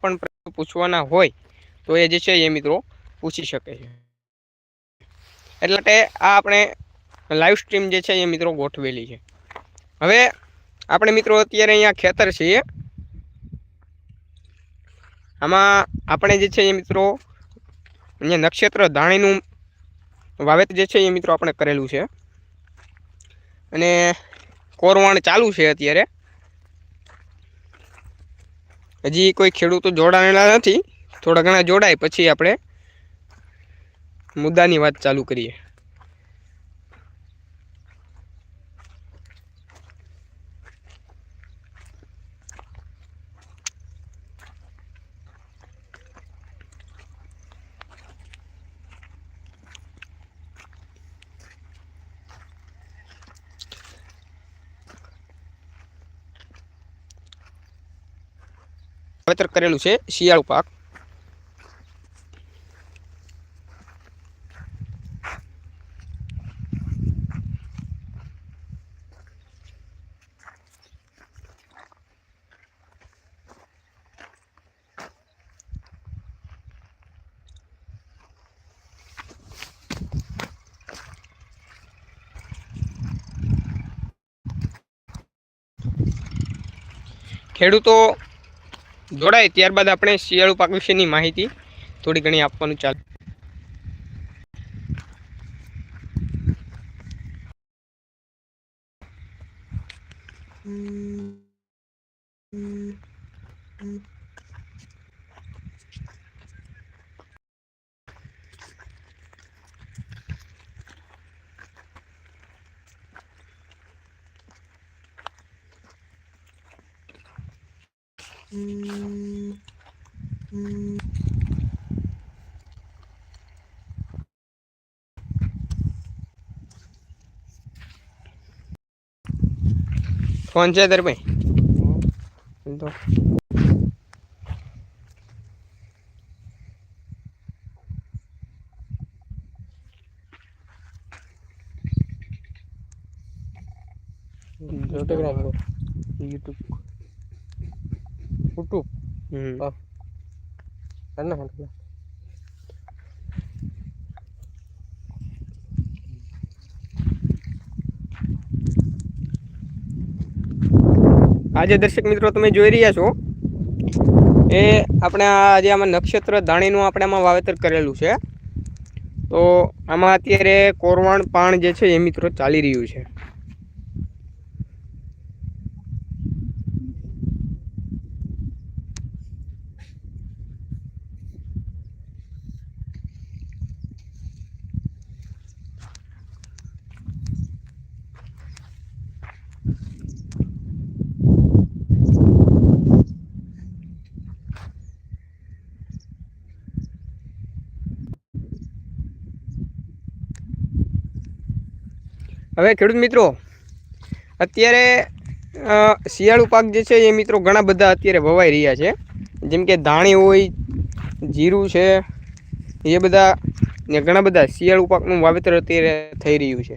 પણ પૂછવાના હોય, તો એ જે છે એ મિત્રો પૂછી શકે છે. એટલે માટે આ આપણે લાઈવ સ્ટ્રીમ જે છે એ મિત્રો ગોઠવેલી છે. હવે આપણે મિત્રો અત્યારે અહીંયા ખેતર છીએ. આમાં આપણે જે છે એ મિત્રો અહીંયા નક્ષત્ર ધાણીનું વાવેતર જે છે એ મિત્રો આપણે કરેલું છે. અને કોરવાણ ચાલુ છે અત્યારે. હજી કોઈ ખેડૂતો જોડાયેલા નથી. થોડા ઘણા જોડાય પછી આપણે મુદ્દાની વાત ચાલુ કરીએ. વાવેતર કરેલું છે શિયાળુ પાક. ખેડૂતો જોડાય ત્યારબાદ આપણે શિયાળુ પાક વિશેની માહિતી થોડી ઘણી આપવાનું ચાલુ ફોન છે ધરભાઈ તો યુટ્યુબ યુટ્યુબ હમ ના ના આજે દર્શક મિત્રો તમે જોઈ રહ્યા છો એ આપણે આજે આમાં નક્ષત્ર ધાણીનું આપણે આમાં વાવેતર કરેલું છે. તો આમાં અત્યારે કોરવાણ પાણ જે છે એ મિત્રો ચાલી રહ્યું છે. હવે ખેડૂત મિત્રો, અત્યારે શિયાળુ પાક જે છે એ મિત્રો ઘણા બધા અત્યારે વવાઈ રહ્યા છે. જેમ કે ધાણી હોય, જીરું છે, એ બધા, ને ઘણા બધા શિયાળુ પાકનું વાવેતર અત્યારે થઈ રહ્યું છે.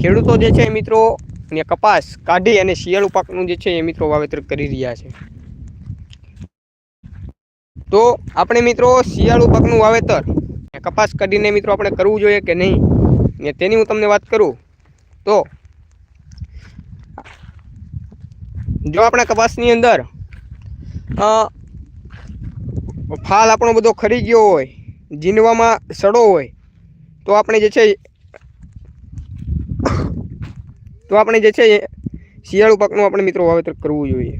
ખેડૂતો જે છે મિત્રો, ને કપાસ કાઢી અને શિયાળુ પાકનું જે છે એ મિત્રો વાવેતર કરી રહ્યા છે. તો આપણે મિત્રો શિયાળુ પાકનું વાવેતર કપાસ કાઢીને મિત્રો આપણે કરવું જોઈએ કે નહીં, ને તેની હું તમને વાત કરું. તો જો આપણે કપાસની અંદર ફાલ આપણો બધો ખરી ગયો હોય જીનવામાં સડો હોય, તો આપણે જે છે તો આપણે જે છે શિયાળુ પાકનું આપણે મિત્રો વાવેતર કરવું જોઈએ.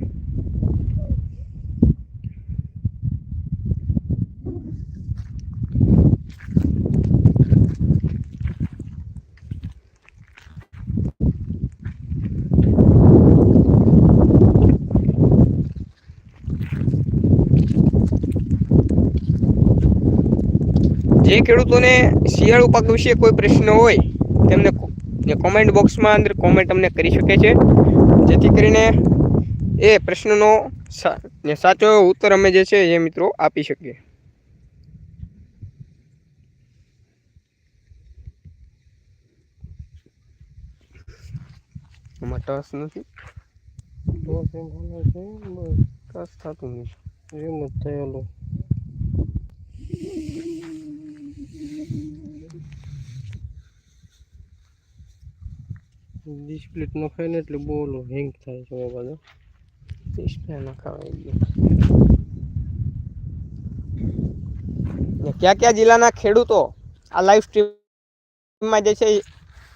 જે ખેડૂતોને શિયાળુ પાક વિશે કોઈ પ્રશ્ન હોય તેમને કોમેન્ટ બોક્સમાં અંદર કોમેન્ટ અમને કરી શકે છે. જેથી કરીને એ પ્રશ્નનો સાચો ઉત્તર અમે જે છે એ મિત્રો આપી શકીએ. આમાં ટસ નથી? ટસ થતું નથી. એમ જ થાય ઓલું ડિસ્પ્લે નખાય ને એટલે બહુ ઓલું હેંગ થાય છે મોબાઈલ ડિસ્પ્લે નખાવાઈ ગયો કયા કયા જિલ્લાના ખેડૂતો આ લાઈવ સ્ટ્રીમમાં જે છે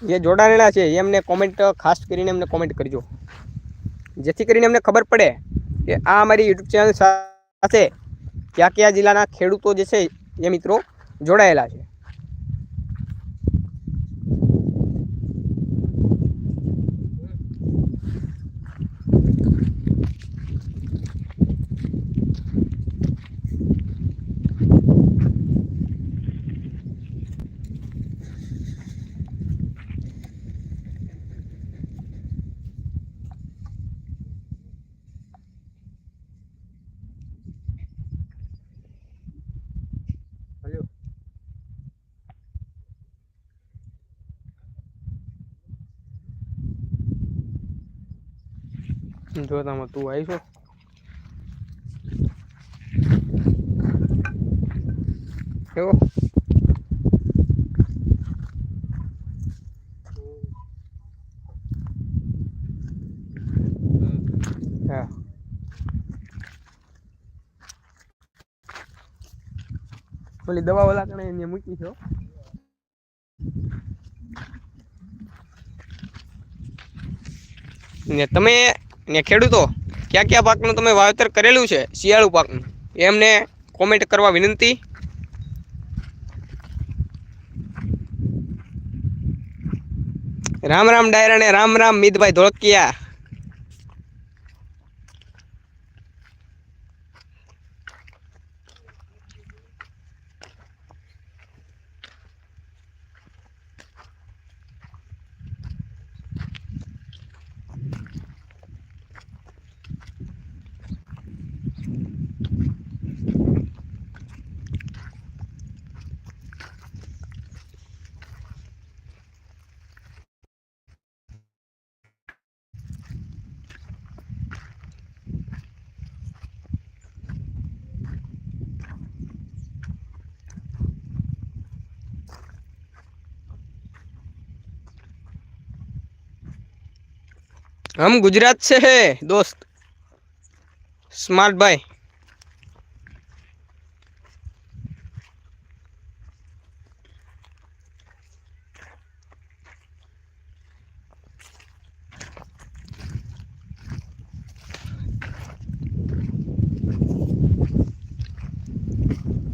જે જોડાયેલા છે એમને કોમેન્ટ ખાસ કરીને એમને કોમેન્ટ કરજો જેથી કરીને એમને ખબર પડે કે આ અમારી યુટ્યુબ ચેનલ સાથે કયા કયા જિલ્લાના ખેડૂતો જે છે એ મિત્રો જોડાયેલા છે. જો તમે તું આવીશો કેવો હા ઓલી દવા ઓલા કણે એને મૂકી છે હો. ને તમે ને ખેડૂતો કયા કયા પાકનું તમે વાવેતર કરેલું છે? શિયાળુ પાકનું એમને કોમેન્ટ કરવા વિનંતી. રામ રામ ડાયરા ને રામ રામ મિતભાઈ ધોળકિયા. હમ ગુજરાત છે હે, દોસ્ત. સ્માર્ટ ભાઈ.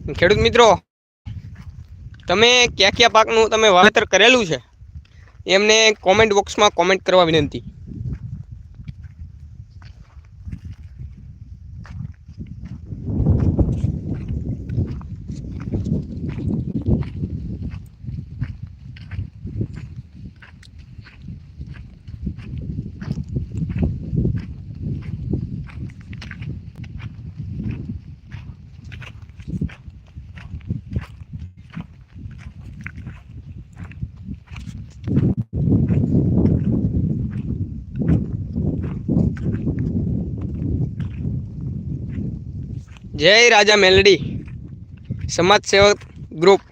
ખેડૂત મિત્રો, તમે કયા કયા પાકનું તમે વાવેતર કરેલું છે? એમને કોમેન્ટ બોક્સમાં કોમેન્ટ કરવા વિનંતી. જય રાજા મેલડી, સમાજ સેવક ગ્રુપ.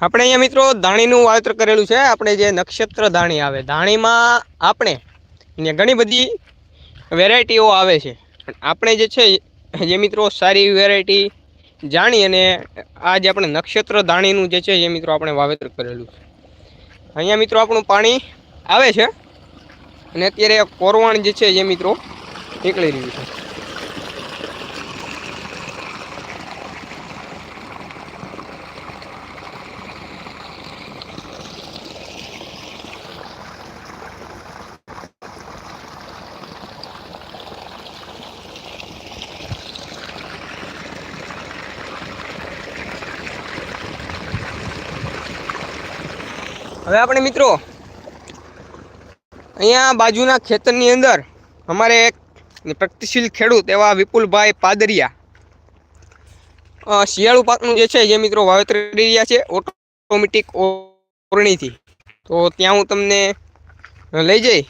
આપણે અહીંયા મિત્રો ધાણીનું વાવેતર કરેલું છે. આપણે જે નક્ષત્ર ધાણી આવે, ધાણીમાં આપણે અહીંયા ઘણી બધી વેરાયટીઓ આવે છે. આપણે જે છે, જે મિત્રો સારી વેરાયટી જાણી અને આ જે આપણે નક્ષત્ર દાણીનું જે છે, એ મિત્રો આપણે વાવેતર કરેલું છે. અહીંયા મિત્રો આપણું પાણી આવે છે અને અત્યારે કોરવાણ જે છે, એ મિત્રો નીકળી રહ્યું છે. હવે આપણે મિત્રો, અહીંયા બાજુના ખેતરની અંદર અમારે એક પ્રગતિશીલ ખેડૂત એવા વિપુલભાઈ પાદરિયા શિયાળુ પાકનું જે છે જે મિત્રો વાવેતર કરી રહ્યા છે ઓટોમેટિક ઓરણીથી. તો ત્યાં હું તમને લઈ જઈ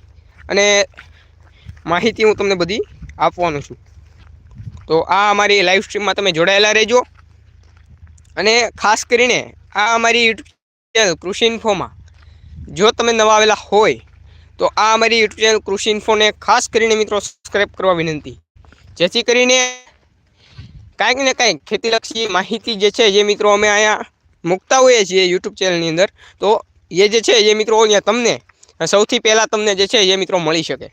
અને માહિતી હું તમને બધી આપવાનું છું. તો આ અમારી લાઈવ સ્ટ્રીમમાં તમે જોડાયેલા રહેજો. અને ખાસ કરીને આ અમારી યુટ્યુબ ચેનલ કૃષિ ઇન્ફોમાં જો તમે નવા આવેલા હોય, તો આ અમારી યુટ્યુબ ચેનલ કૃષિ ઇન્ફોને ખાસ કરીને મિત્રો સબસ્ક્રાઈબ કરવા વિનંતી. જેથી કરીને કાંઈક ને કાંઈક ખેતીલક્ષી માહિતી જે છે, જે મિત્રો અમે અહીંયા મૂકતા હોઈએ છીએ યુટ્યુબ ચેનલની અંદર, તો એ જે છે, એ મિત્રો અહીંયા તમને સૌથી પહેલાં તમને જે છે, એ મિત્રો મળી શકે.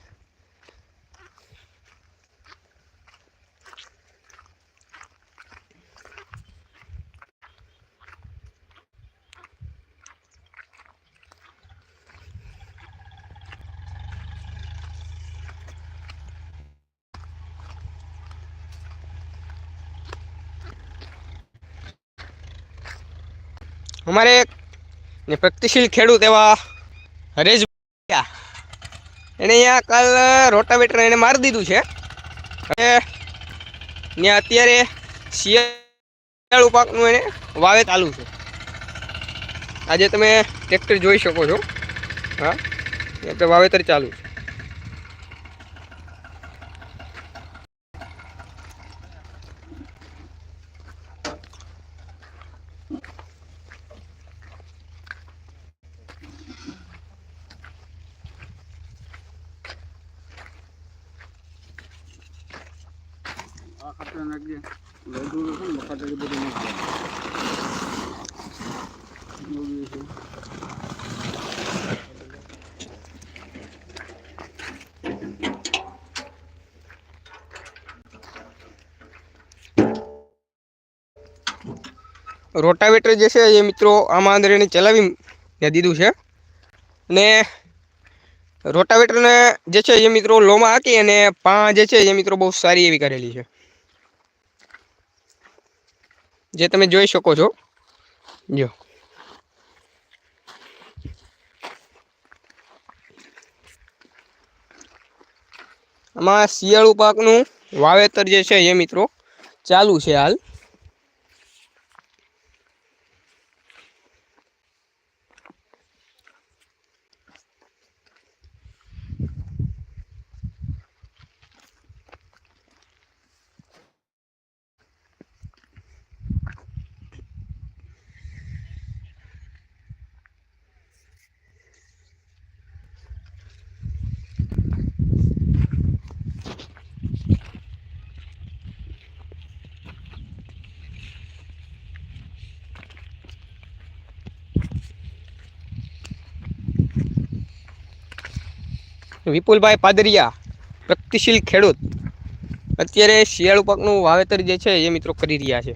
અમારે ને પ્રગતિશીલ ખેડૂત એવા હરેશ એને અહીંયા કાલ રોટાવેટર એને મારી દીધું છે. અને ને અત્યારે શિયાળુ પાકનું એને વાવે ચાલુ છે. આજે તમે ટ્રેક્ટર જોઈ શકો છો. હા એટલે વાવેતર ચાલુ છે આ ખાતર નાખજે લોઢું છે ને ખાતર બધું નાખજે. રોટાવેટર જે છે એ મિત્રો આમાં અંદર એને ચલાવી દીધું છે. અને રોટાવેટરને જે છે એ મિત્રો લોમાં હાકી અને પા જે છે એ મિત્રો બહુ સારી એવી કરેલી છે. જે તમે જોઈ શકો છો. જો. આમાં શિયાળુ પાકનું વાવેતર જે છે એ મિત્રો ચાલુ છે હાલ. વિપુલભાઈ પાદરિયા, પ્રગતિશીલ ખેડૂત. અત્યારે શિયાળુ પાકનું વાવેતર જે છે એ મિત્રો કરી રહ્યા છે.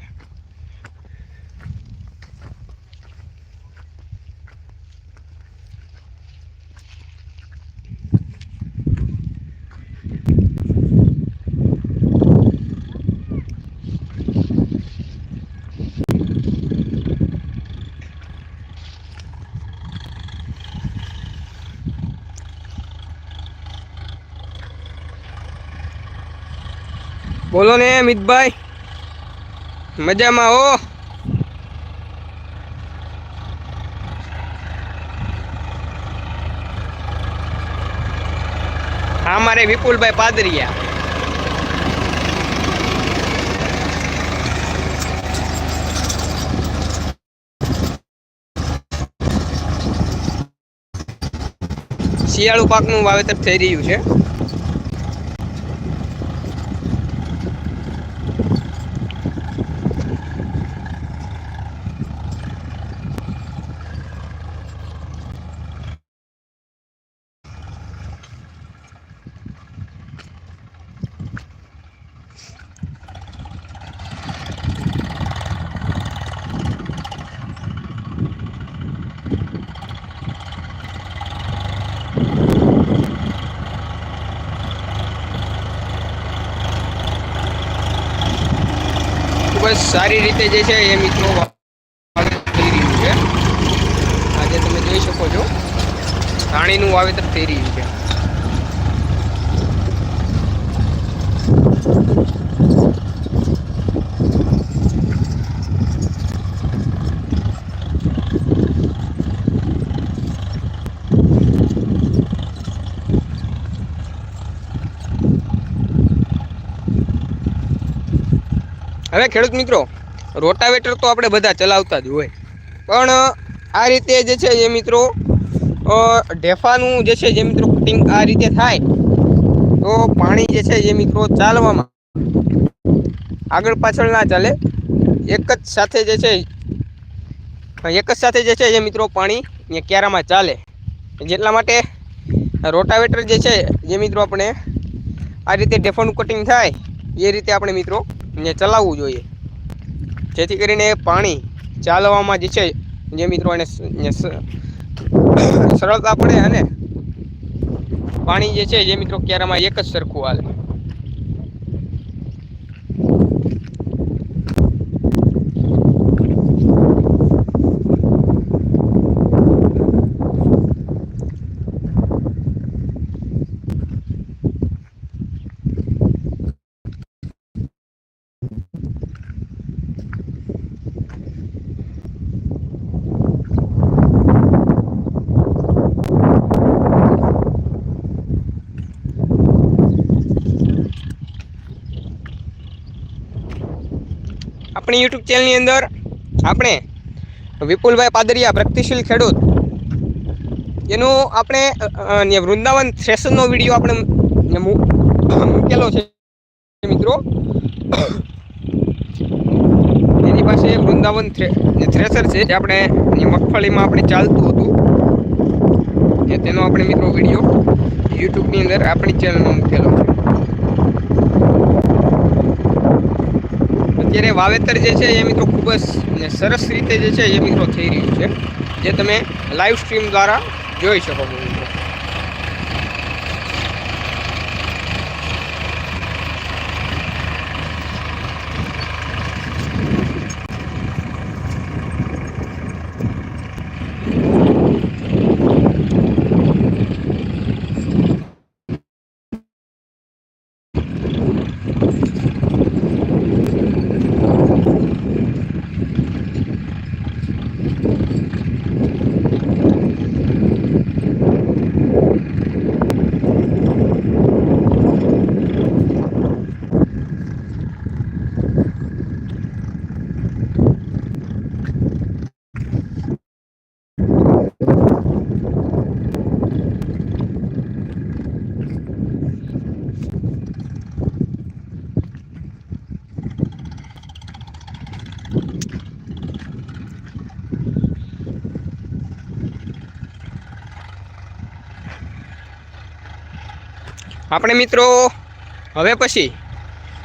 બોલો ને, મિતભાઈ. મજામાં હો? હા, મારે વિપુલભાઈ પાદરિયા. શિયાળુ પાકનું વાવેતર થઈ રહ્યું છે. સારી રીતે જે છે એ મિત્રો વાવેતર થઈ રહ્યું છે. આજે તમે જોઈ શકો છો. ધાણીનું વાવેતર થઈ રહ્યું છે હવે ખેડૂત મિત્રો, રોટાવેટર તો આપણે બધા ચલાવતા જ હોય. પણ, આ રીતે જે છે એ મિત્રો ઢેફાનું જે છે જે મિત્રો કટિંગ આ રીતે થાય, તો પાણી જે છે એ મિત્રો ચાલવામાં આગળ પાછળ ના ચાલે. એક જ સાથે જે છે, એક જ સાથે જે છે એ મિત્રો પાણી ક્યારામાં ચાલે. જેટલા માટે રોટાવેટર જે છે જે મિત્રો આપણે આ રીતે ઢેફાનું કટિંગ થાય, એ રીતે આપણે મિત્રો ને ચલાવવું જોઈએ. જેથી કરીને પાણી ચાલવામાં જે છે, જે મિત્રો એને સરળતા પડે અને પાણી જે છે, જે મિત્રો ક્યારામાં એક જ સરખું હાલે. આપણી યુટ્યુબ ચેનલની અંદર આપણે વિપુલભાઈ પાદરિયા પ્રગતિશીલ ખેડૂત. એનું આપણે વૃંદાવન સેશનનો વીડિયો આપણે મૂકેલો છે મિત્રો. એની પાસે વૃંદાવન થ્રે- થ્રેસર છે જે આપણે મગફળીમાં આપણે ચાલતું હતું. તેનો આપણે મિત્રો વીડિયો યુટ્યુબની અંદર આપણી ચેનલમાં મૂકેલો છે. અત્યારે વાવેતર જે છે એ મિત્રો ખૂબ જ સરસ રીતે જે છે એ મિત્રો થઈ રહ્યું છે, જે તમે લાઈવ સ્ટ્રીમ દ્વારા જોઈ શકો છો મિત્રો આપણે મિત્રો, હવે પછી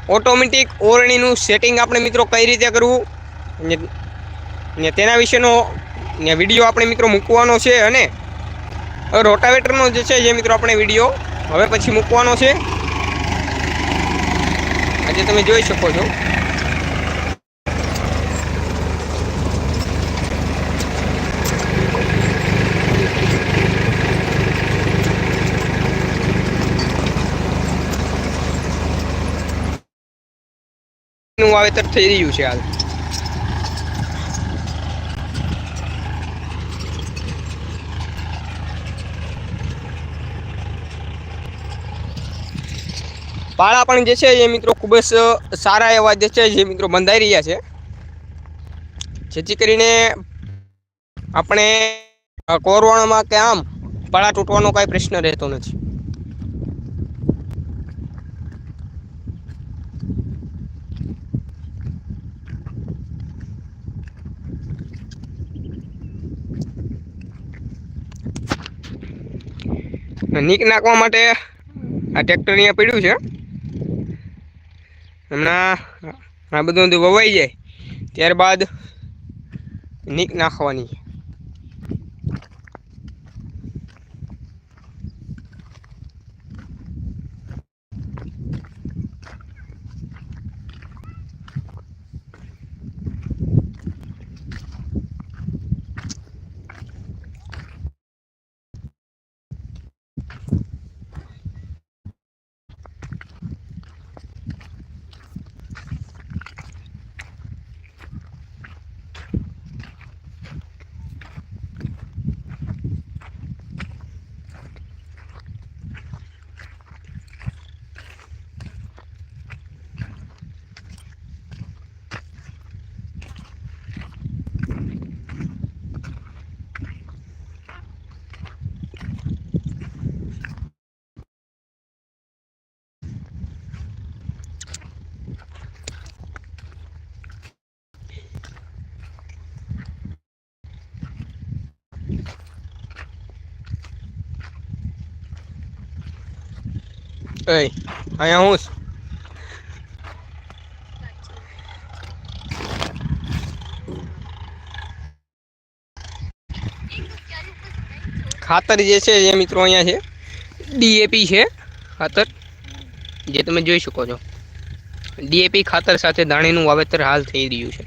ઓટોમેટિક ઓરણીનું સેટિંગ આપણે મિત્રો કઈ રીતે કરવું ને તેના વિશેનો ને વીડિયો આપણે મિત્રો મૂકવાનો છે અને રોટાવેટરનો જે છે એ મિત્રો આપણે વીડિયો હવે પછી મૂકવાનો છે. આજે તમે જોઈ શકો છો. નું વાવેતર થઈ રહ્યું છે હાલ. પાળા પણ જે છે એ મિત્રો ખૂબ જ સારા એવા જે છે જે મિત્રો બંધાઈ રહ્યા છે. જેથી કરીને આપણે અ, કે આમ પાળા તૂટવાનો કાંઈ પ્રશ્ન રહેતો નથી. નીક નાખવા માટે આ ટ્રેક્ટર અહીંયા પડ્યું છે. હમણાં આ બધું બધું વવાઈ જાય. ત્યારબાદ નીક નાખવાની એ અહીંયા હું. ખાતર જે છે એ મિત્રો અહીંયા છે, ડીએપી છે, ખાતર, જે તમે જોઈ શકો છો ડીએપી ખાતર સાથે દાણીનું વાવેતર હાલ થઈ રહ્યું છે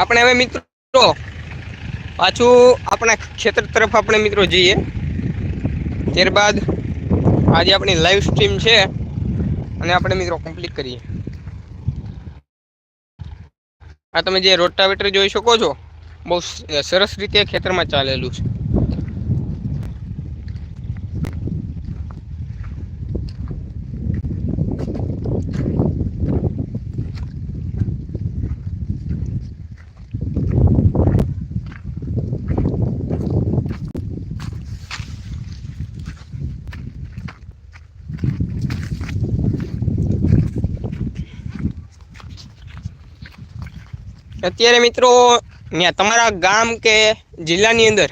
આપણે હવે મિત્રો પાછું આપણા ક્ષેત્ર તરફ આપણે મિત્રો જઈએ. ત્યારબાદ આજે આપણી લાઈવ સ્ટ્રીમ છે અને આપણે મિત્રો કમ્પ્લીટ કરીએ. આ તમે જે રોટાવેટર જોઈ શકો છો, બહુ સરસ રીતે ખેતરમાં ચાલેલું છે. અત્યારે મિત્રો તમારા ગામ કે જિલ્લાની અંદર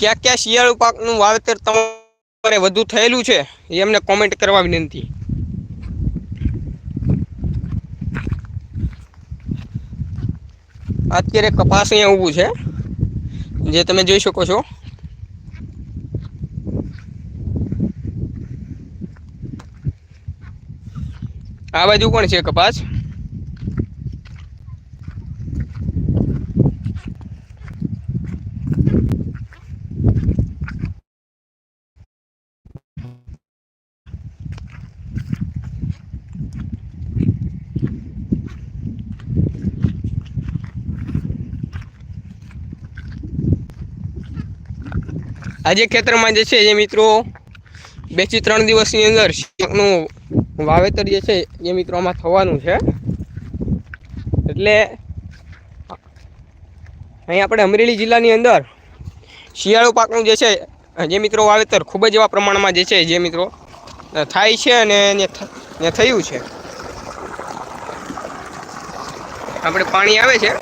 ક્યાં ક્યાં શિયાળુ પાકનું વાવેતર તમારે વધુ થયેલું છે, એ અમને કોમેન્ટ કરવા વિનંતી. અત્યારે કપાસ અહીંયા ઊભું છે, જે તમે જોઈ શકો છો. આ બાજુ પણ છે કપાસ? આજે ખેતરમાં જે છે એ મિત્રો, બેથી ત્રણ દિવસની અંદર શિયાળનું વાવેતર જે છે એ મિત્રો આમાં થવાનું છે. એટલે અહીં આપણે અમરેલી જિલ્લાની અંદર શિયાળુ પાકનું જે છે, જે મિત્રો વાવેતર ખૂબ જ એવા પ્રમાણમાં જે છે જે મિત્રો થાય છે અને થયું છે. આપણે પાણી આવે છે.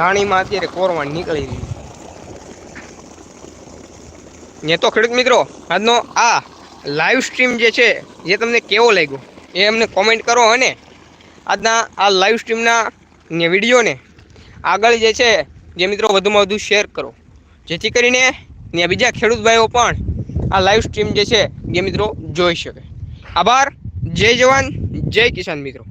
ધાણીમાં અત્યારે કોરવાણ નીકળી રહી ને તો ખેડૂત મિત્રો, આજનો આ લાઈવ સ્ટ્રીમ જે છે, એ તમને કેવો લાગ્યો? એ અમને કોમેન્ટ કરો અને આજના આ લાઈવ સ્ટ્રીમના ને વિડીયોને આગળ જે છે, જે મિત્રો વધુમાં વધુ શેર કરો. જેથી કરીને ને બીજા ખેડૂત ભાઈઓ પણ આ લાઈવ સ્ટ્રીમ જે છે જે મિત્રો જોઈ શકે. આભાર. જય જવાન, જય કિસાન મિત્રો.